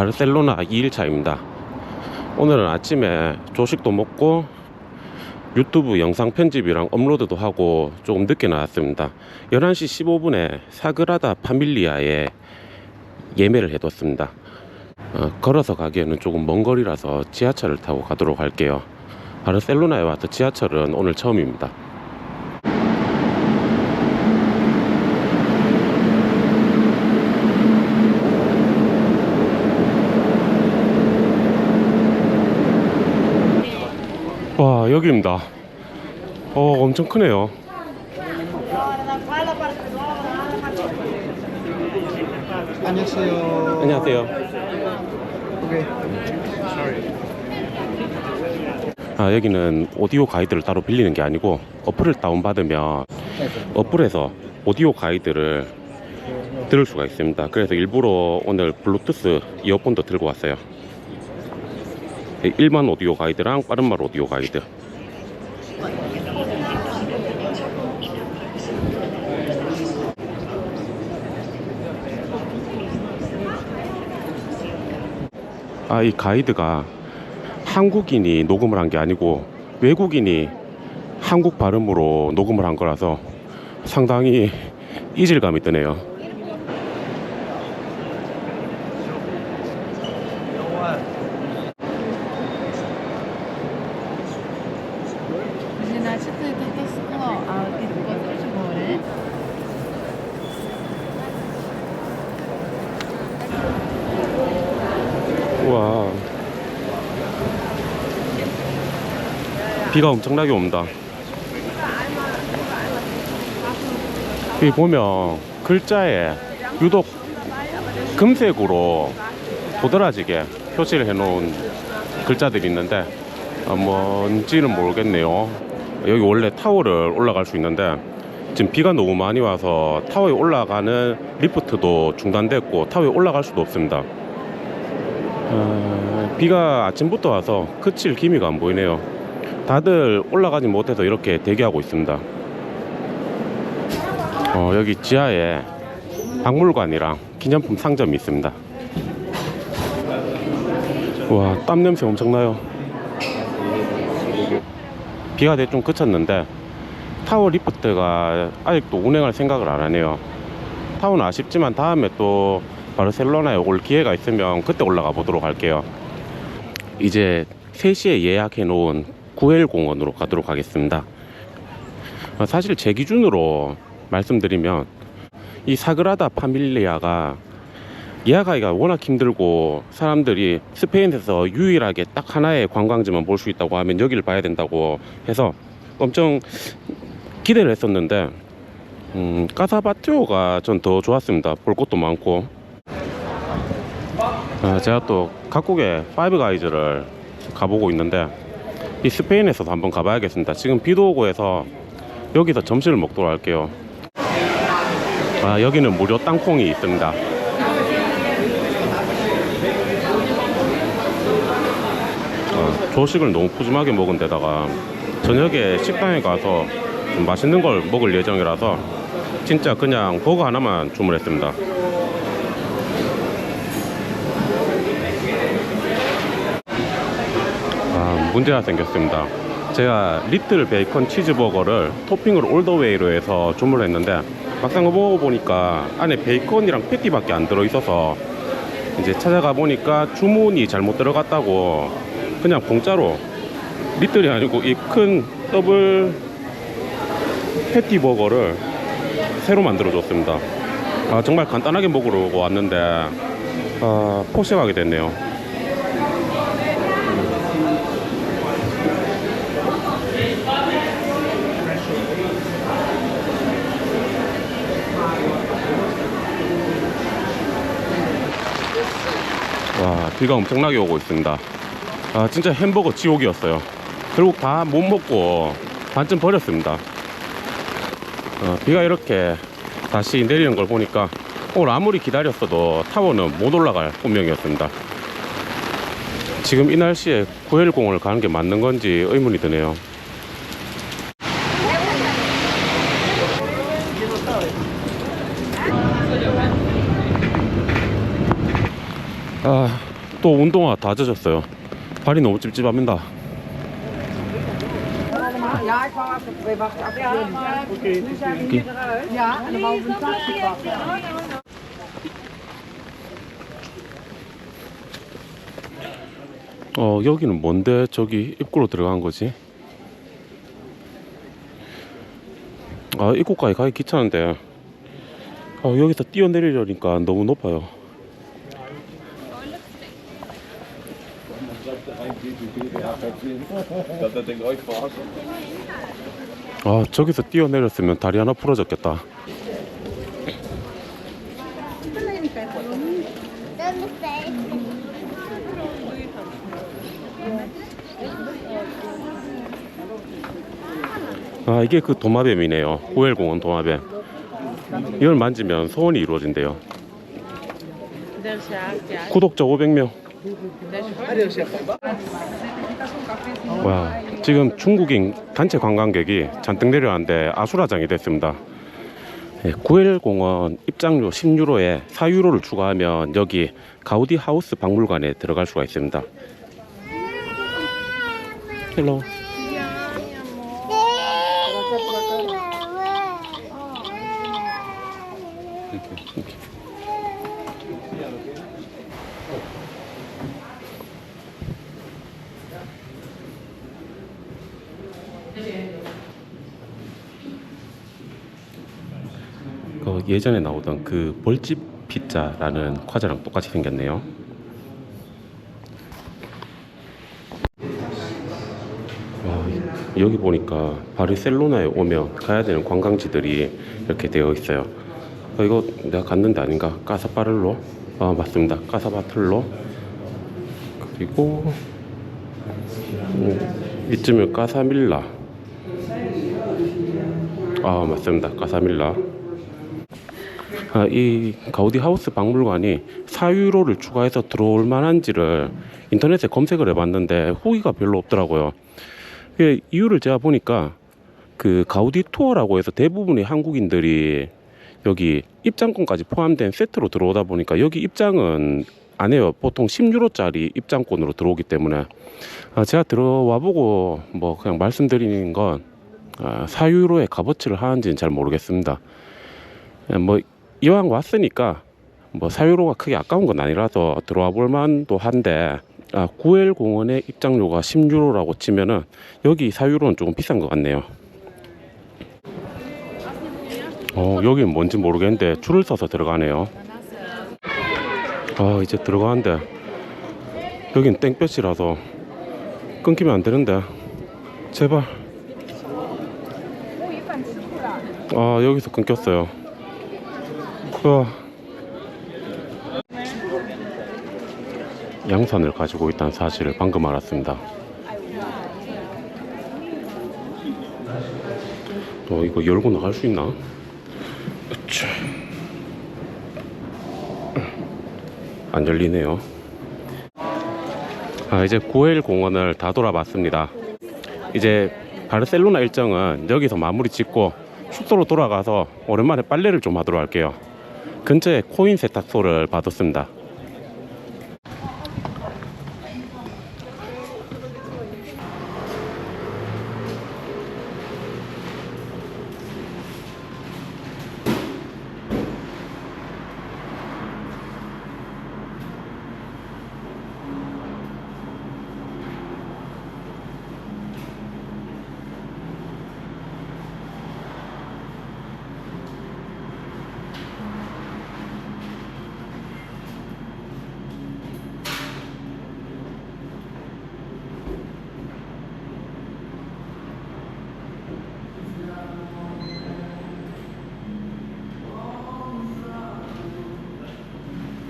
바르셀로나 2일차입니다. 오늘은 아침에 조식도 먹고 유튜브 영상 편집이랑 업로드도 하고 조금 늦게 나왔습니다. 11시 15분에 사그라다 파밀리아에 예매를 해뒀습니다. 어, 걸어서 가기에는 조금 먼 거리라서 지하철을 타고 가도록 할게요. 바르셀로나에 와서 지하철은 오늘 처음입니다. 와 여기입니다. 어 엄청 크네요. 안녕하세요. 안녕하세요. 아 여기는 오디오 가이드를 따로 빌리는 게 아니고 어플을 다운받으면 어플에서 오디오 가이드를 들을 수가 있습니다. 그래서 일부러 오늘 블루투스 이어폰도 들고 왔어요. 일반 오디오 가이드랑 빠른말 오디오 가이드. 아, 이 가이드가 한국인이 녹음을 한 게 아니고 외국인이 한국 발음으로 녹음을 한 거라서 상당히 이질감이 드네요. Sekolah, ah, itu kau tu cuma eh. 우와. 비가 엄청나게 옵니다. 여기 보면 글자에 유독 금색으로 도드라지게 표시를 해놓은 글자들이 있는데 어, 뭔지는 모르겠네요. 여기 원래 타워를 올라갈 수 있는데 지금 비가 너무 많이 와서 타워에 올라가는 리프트도 중단됐고 타워에 올라갈 수도 없습니다. 어, 비가 아침부터 와서 그칠 기미가 안 보이네요. 다들 올라가지 못해서 이렇게 대기하고 있습니다. 어, 여기 지하에 박물관이랑 기념품 상점이 있습니다. 와, 땀 냄새 엄청나요. 비가 대충 그쳤는데 타워 리프트가 아직도 운행할 생각을 안 하네요. 타워는 아쉽지만 다음에 또 바르셀로나에 올 기회가 있으면 그때 올라가 보도록 할게요. 이제 3시에 예약해 놓은 구엘 공원으로 가도록 하겠습니다. 어, 사실 제 기준으로 말씀드리면 이 사그라다 파밀리아가 예약하기가 워낙 힘들고 사람들이 스페인에서 유일하게 딱 하나의 관광지만 볼 수 있다고 하면 여기를 봐야 된다고 해서 엄청 기대를 했었는데 음, 까사바티오가 전 더 좋았습니다. 볼 것도 많고 아, 제가 또 각국의 파이브 가이즈를 가보고 있는데 이 스페인에서도 한번 가봐야겠습니다. 지금 비도 오고 해서 여기서 점심을 먹도록 할게요. 아, 여기는 무료 땅콩이 있습니다. 아, 조식을 너무 푸짐하게 먹은 데다가 저녁에 식당에 가서 좀 맛있는 걸 먹을 예정이라서 진짜 그냥 버거 하나만 주문했습니다. 아, 문제가 생겼습니다. 제가 리틀 베이컨 치즈버거를 토핑으로 올더웨이로 해서 주문했는데 막상 먹어보니까 안에 베이컨이랑 패티밖에 안 들어있어서 이제 찾아가 보니까 주문이 잘못 들어갔다고 그냥 공짜로 리틀이 아니고 이 큰 더블 패티 버거를 새로 만들어 줬습니다. 아, 정말 간단하게 먹으러 왔는데 아, 포식하게 됐네요. 와 비가 엄청나게 오고 있습니다 아 진짜 햄버거 지옥이었어요. 결국 다 못 먹고 반쯤 버렸습니다. 어, 비가 이렇게 다시 내리는 걸 보니까 오늘 아무리 기다렸어도 타워는 못 올라갈 운명이었습니다. 지금 이 날씨에 구엘공을 가는 게 맞는 건지 의문이 드네요. 아 또 운동화 다 젖었어요. 발이 너무 찝찝합니다. 어 여기는 뭔데 저기 입구로 들어간 거지? 아 입구까지 가기 귀찮은데 아 여기서 뛰어내리려니까 너무 높아요 아 저기서 뛰어내렸으면 다리 하나 부러졌겠다. 아 이게 그 도마뱀이네요. 호엘공원 도마뱀. 이걸 만지면 소원이 이루어진대요. 구독자 500명 와 지금 중국인 단체 관광객이 잔뜩 내려왔는데 아수라장이 됐습니다. 예, 구엘공원 입장료 10유로에 4유로를 추가하면 여기 가우디 하우스 박물관에 들어갈 수가 있습니다. 헬로 그 예전에 나오던 그 벌집 피자라는 과자랑 똑같이 생겼네요. 와, 여기 보니까 바르셀로나에 오면 가야 되는 관광지들이 이렇게 되어 있어요. 어, 이거 내가 갔는데 아닌가? 까사파를로? 아 맞습니다. 까사바틀로. 그리고 음, 이쯤은 까사밀라. 아 맞습니다. 까사밀라. 아, 이 가우디 하우스 박물관이 4유로를 추가해서 들어올 만한지를 인터넷에 검색을 해봤는데 후기가 별로 없더라고요. 그 이유를 제가 보니까 그 가우디 투어라고 해서 대부분의 한국인들이 여기 입장권까지 포함된 세트로 들어오다 보니까 여기 입장은 안 해요. 보통 10유로짜리 입장권으로 들어오기 때문에 아, 제가 들어와 보고 뭐 그냥 말씀드리는 건 아, 4유로의 값어치를 하는지는 잘 모르겠습니다. 예, 뭐 이왕 왔으니까 뭐 사유로가 크게 아까운 건 아니라서 들어와 볼 만도 한데 아, 구엘 공원의 입장료가 10유로라고 치면은 여기 사유로는 조금 비싼 것 같네요. 어, 여기는 뭔지 모르겠는데 줄을 서서 들어가네요. 아, 이제 들어가는데 여긴 땡볕이라서 끊기면 안 되는데 제발. 아, 여기서 끊겼어요. 우와. 양산을 가지고 있다는 사실을 방금 알았습니다. 어, 이거 열고 나갈 수 있나? 안 열리네요. 아, 이제 구엘 공원을 다 돌아봤습니다. 이제 바르셀로나 일정은 여기서 마무리 짓고 숙소로 돌아가서 오랜만에 빨래를 좀 하도록 할게요. 근처에 코인 세탁소를 받았습니다.